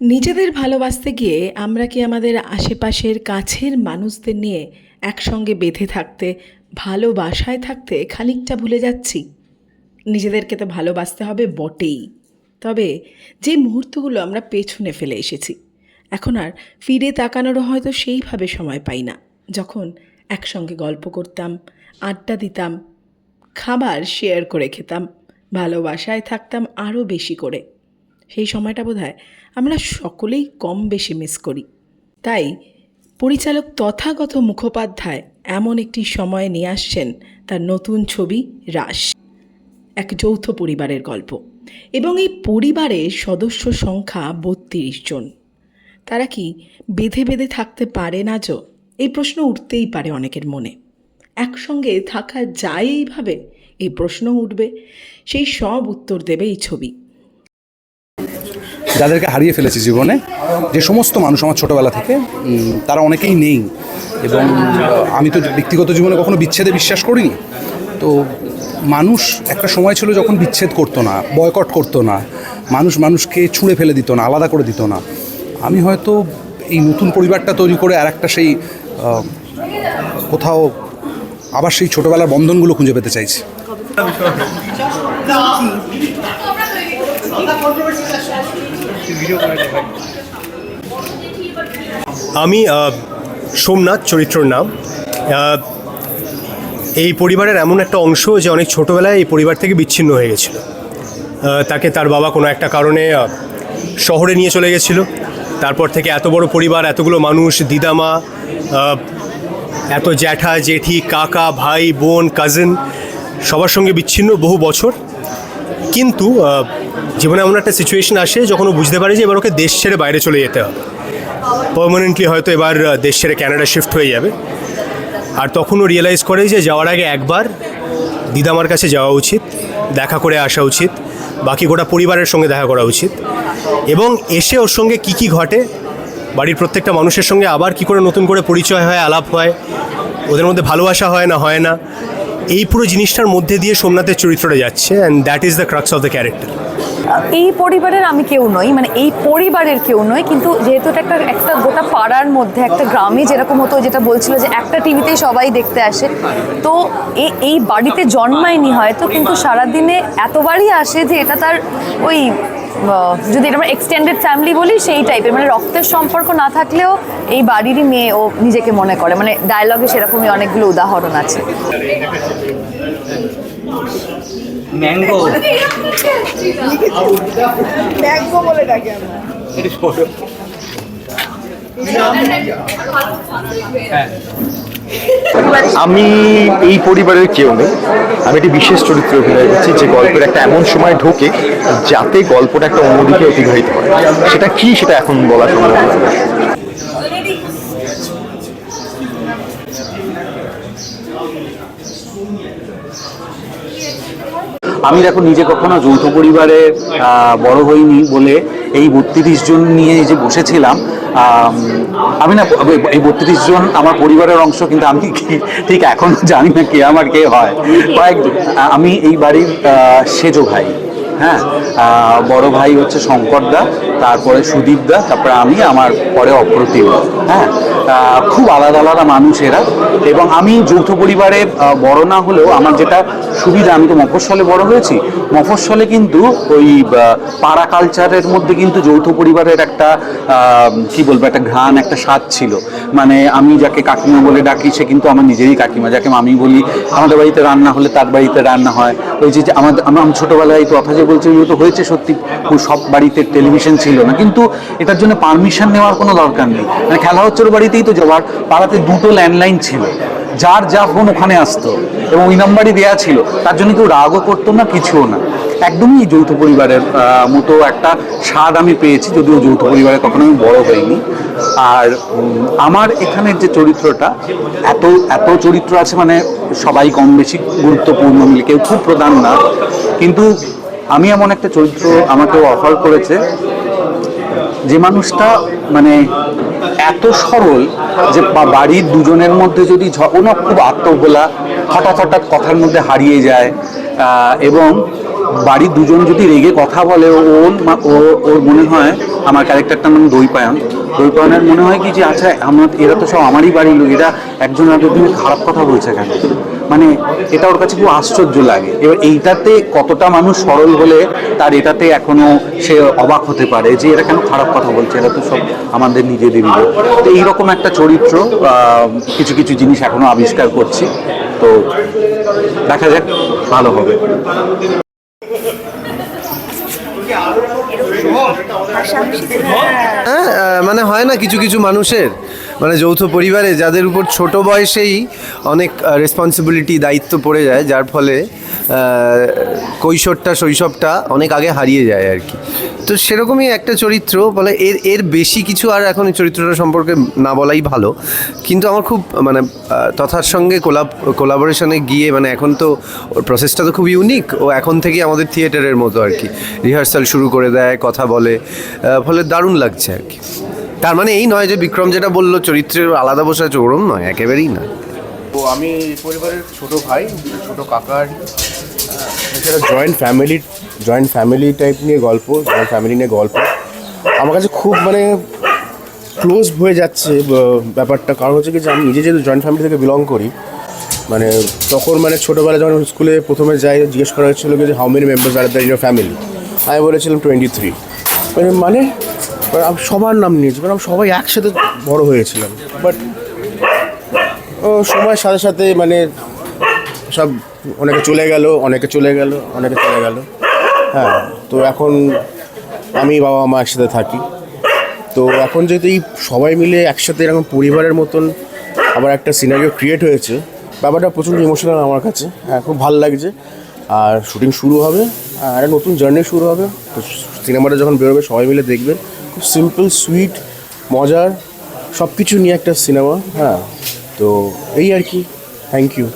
নিজেদের ভালোবাসতে গিয়ে আমরা কি আমাদের আশেপাশের কাছের মানুষদের নিয়ে একসঙ্গে বেঁধে থাকতে, ভালোবাসায় থাকতে খানিকটা ভুলে যাচ্ছি? নিজেদেরকে তো ভালোবাসতে হবে বটেই। তবে যে মুহূর্তগুলো আমরা পেছনে ফেলে এসেছি, এখন আর ফিরে তাকানোরও হয়তো সেইভাবে সময় পাই না। যখন একসঙ্গে গল্প করতাম, আড্ডা দিতাম, খাবার শেয়ার করে খেতাম, ভালোবাসায় থাকতাম আরও বেশি করে। সেই সময়টা বোধ আমরা সকলেই কম বেশি মিস করি। তাই পরিচালক তথাগত মুখোপাধ্যায় এমন একটি সময় নিয়ে আসছেন তার নতুন ছবি রাস এক যৌথ পরিবারের গল্প। এবং এই পরিবারের সদস্য সংখ্যা বত্রিশ জন। তারা কি বেঁধে বেঁধে থাকতে পারে না যো? এই প্রশ্ন উঠতেই পারে অনেকের মনে। একসঙ্গে থাকা যায় এইভাবে? এই প্রশ্ন উঠবে। সেই সব উত্তর দেবে এই ছবি। যাদেরকে হারিয়ে ফেলেছি জীবনে, যে সমস্ত মানুষ আমার ছোটোবেলা থেকে তারা অনেকেই নেই। এবং আমি তো ব্যক্তিগত জীবনে কখনো বিচ্ছেদে বিশ্বাস করিনি। তো মানুষ একটা সময় ছিল যখন বিচ্ছেদ করতো না, বয়কট করতো না, মানুষ মানুষকে ছুঁড়ে ফেলে দিত না, আলাদা করে দিত না। আমি হয়তো এই নতুন পরিবারটা তৈরি করে আর একটা সেই কোথাও আবার সেই ছোটোবেলার বন্ধনগুলো খুঁজে পেতে চাইছি। আমি সোমনাথ চরিত্রর নাম। এই পরিবারের এমন একটা অংশ যে অনেক ছোটোবেলায় এই পরিবার থেকে বিচ্ছিন্ন হয়ে গেছিল। তাকে তার বাবা কোনো একটা কারণে শহরে নিয়ে চলে গেছিল। তারপর থেকে এত বড় পরিবার, এতগুলো মানুষ, দিদামা এত জ্যাঠা, জেঠি, কাকা, ভাই, বোন কাজিন সবার সঙ্গে বিচ্ছিন্ন বহু বছর। কিন্তু জীবনে এমন একটা সিচুয়েশন আসে যখন ও বুঝতে পারে যে এবার ওকে দেশ ছেড়ে বাইরে চলে যেতে হবে। পারমানেন্টলি হয়তো এবার দেশ ছেড়ে ক্যানাডা শিফট হয়ে যাবে। আর তখন ও রিয়েলাইজ করে যে যাওয়ার আগে একবার দিদামার কাছে যাওয়া উচিত, দেখা করে আসা উচিত, বাকি গোটা পরিবারের সঙ্গে দেখা করা উচিত। এবং এসে ওর সঙ্গে কি কি ঘটে, বাড়ির প্রত্যেকটা মানুষের সঙ্গে আবার কি করে নতুন করে পরিচয় হয়, আলাপ হয়, ওদের মধ্যে ভালোবাসা হয় না হয় না, এই পুরো জিনিসটার মধ্যে দিয়ে সোমনাথের চরিত্রটা যাচ্ছে and that is the crux of the character এই পরিবারের আমি কেউ নই মানে এই পরিবারের কেউ নই, কিন্তু যেহেতু এটা একটা একটা গোটা পাড়ার মধ্যে, একটা গ্রামে যেরকম হতো, যেটা বলছিল যে একটা টিভিতেই সবাই দেখতে আসে। তো এই বাড়িতে জন্মায়নি হয়তো, কিন্তু সারাদিনে এতবারই আসে যে এটা তার ওই যদি এটা আমরা এক্সটেন্ডেড ফ্যামিলি বলি, সেই টাইপের মানে রক্তের সম্পর্ক না থাকলেও এই বাড়িরই মেয়ে ও নিজেকে মনে করে। মানে ডায়লগে সেরকমই অনেকগুলো উদাহরণ আছে। ম্যাঙ্গো ম্যাঙ্গো বলে ডাকি আমরা। আমি এই পরিবারের কেউ নেই। আমি একটি বিশেষ চরিত্রে অভিনয় করছি যে গল্পের একটা এমন সময় ঢোকে যাতে গল্পটা একটা অন্যদিকে অতিবাহিত হয়। সেটা কি সেটা এখন বলা সম্ভব আমি দেখো নিজে কখনো যৌথ পরিবারে বড় হইনি বলে এই বত্রিশ জন নিয়ে যে বসেছিলাম, আমি না এই বত্রিশ জন আমার পরিবারের অংশ, কিন্তু আমি ঠিক এখন জানি না কে আমার কে হয়। কয়েক আমি এই বাড়ির সেজো ভাই হ্যাঁ? বড় ভাই হচ্ছে শঙ্করদা তারপরে সুদীপদা তারপরে আমি, আমার পরে অপ্রতিম হ্যাঁ? খুব আলাদা আলাদা মানুষ এরা। এবং আমি যৌথ পরিবারে বড় না হলেও আমার যেটা সুবিধা, আমি তো মফস্বলে বড় হয়েছি। মফস্বলে কিন্তু ওই পাড়া কালচারের মধ্যে কিন্তু যৌথ পরিবারের একটা কি বলব, একটা ঘ্রাণ, একটা স্বাদ ছিল। মানে আমি যাকে কাকিমা বলে ডাকি, সে কিন্তু আমার নিজেরই কাকিমা। যাকে মামি বলি, আমাদের বাড়িতে রান্না হলে তার বাড়িতে রান্না হয়। ওই যে আমাদের আমি আমি ছোটোবেলায় এই কথা যে বলছি তো হয়েছে সত্যি। সব বাড়িতে টেলিভিশন ছিল না। কিন্তু এটার জন্য পারমিশন নেওয়ার কোনো দরকার নেই। মানে খেলা হচ্ছে ওর বাড়িতেই তো যাওয়ার পাড়াতে দুটো ল্যান্ডলাইন ছিল। যার যা ফোন ওখানে আসতো এবং ওই নাম্বারই দেওয়া ছিল, তার জন্য কেউ রাগও করতো না, কিছুও না। একদমই যৌথ পরিবারের মতো একটা স্বাদ আমি পেয়েছি, যদিও যৌথ পরিবারে কখনো আমি বড় হইনি। আর আমার এখানের যে চরিত্রটা, এত এত চরিত্র আছে মানে সবাই কম বেশি গুরুত্বপূর্ণ মিলে, কেউ খুব প্রধান না। কিন্তু আমি এমন একটা চরিত্র আমাকে অফার করেছে, যে মানুষটা মানে এত সরল যে বাড়ির দুজনের মধ্যে যদি ওনার খুব আত্মভোলা হঠাৎ হঠাৎ কথার মধ্যে হারিয়ে যায় এবং বাড়ির দুজন যদি রেগে কথা বলে ওর ওর মনে হয়, আমার ক্যারেক্টারটার নাম দই পায়ন দই পায়নের মনে হয় কি যে আচ্ছা আমার এরা তো সব আমারই বাড়ির লোক, এরা একজন আরেকজনের খারাপ কথা বলছে কেন? মানে এটা ওর কাছে খুব আশ্চর্য লাগে। এবার এইটাতে কতটা মানুষ সরল হলে তার এটাতে এখনও সে অবাক হতে পারে যে, এরা কেন খারাপ কথা বলছে? এরা তো সব আমাদের নিজেদেরই লোক। তো এইরকম একটা চরিত্র কিছু কিছু জিনিস এখনও আবিষ্কার করছি। তো দেখা যাক, ভালো হবে হ্যাঁ আহ, মানে হয় না কিছু কিছু মানুষের? মানে যৌথ পরিবারে যাদের উপর ছোট বয়সেই অনেক রেসপন্সিবিলিটি দায়িত্ব পড়ে যায়, যার ফলে কৈশোরটা, শৈশবটা অনেক আগে হারিয়ে যায় আর কি। তো সেরকমই একটা চরিত্র বলে এর এর বেশি কিছু আর এখন চরিত্রটা সম্পর্কে না বলাই ভালো। কিন্তু আমার খুব মানে তথার সঙ্গে কোলাব কোলাবোরেশনে গিয়ে মানে এখন তো ওর প্রসেসটা তো খুব ইউনিক ও এখন থেকেই আমাদের থিয়েটারের মতো আর কি। রিহার্সাল শুরু করে দেয়, কথা বলে ফলে দারুণ লাগছে আর কি। তার মানে এই নয় যে বিক্রম যেটা বলল, চরিত্রের আলাদা বসে আছে, ওরম নয়, একেবারেই না তো আমি পরিবারের ছোট ভাই, ছোট কাকার এছাড়া joint family joint family type নিয়ে গল্প জয়েন্ট ফ্যামিলি নিয়ে গল্প। আমার কাছে খুব মানে ক্লোজ হয়ে যাচ্ছে ব্যাপারটা। কারণ হচ্ছে কি যে আমি নিজে যেহেতু জয়েন্ট ফ্যামিলি থেকে বিলং করি মানে তখন মানে ছোটোবেলায় যখন স্কুলে প্রথমে যাই, জিজ্ঞেস করা হচ্ছিল যে how many members are the in family আমি বলেছিলাম টোয়েন্টি থ্রি মানে মানে আমি সবার নাম নিয়েছি কারণ সবাই একসাথে বড় হয়েছিলাম। বাট ও, সময়ের সাথে সাথে মানে সব অনেকে চলে গেল, অনেকে চলে গেল, অনেকে চলে গেল। হ্যাঁ তো এখন আমি বাবা মা একসাথে থাকি। তো এখন যেহেতু এই সবাই মিলে একসাথে এরকম পরিবারের মতন আবার একটা সিনারিও ক্রিয়েট হয়েছে, ব্যাপারটা প্রচুর ইমোশনাল আমার কাছে। হ্যাঁ খুব ভালো লাগছে। আর শুটিং শুরু হবে, আর নতুন জার্নি শুরু হবে। তো সিনেমাটা যখন বেরোবে, সবাই মিলে দেখবেন। খুব সিম্পল সুইট মজার সব কিছু নিয়ে একটা সিনেমা হ্যাঁ? তো এই আর কি থ্যাংক ইউ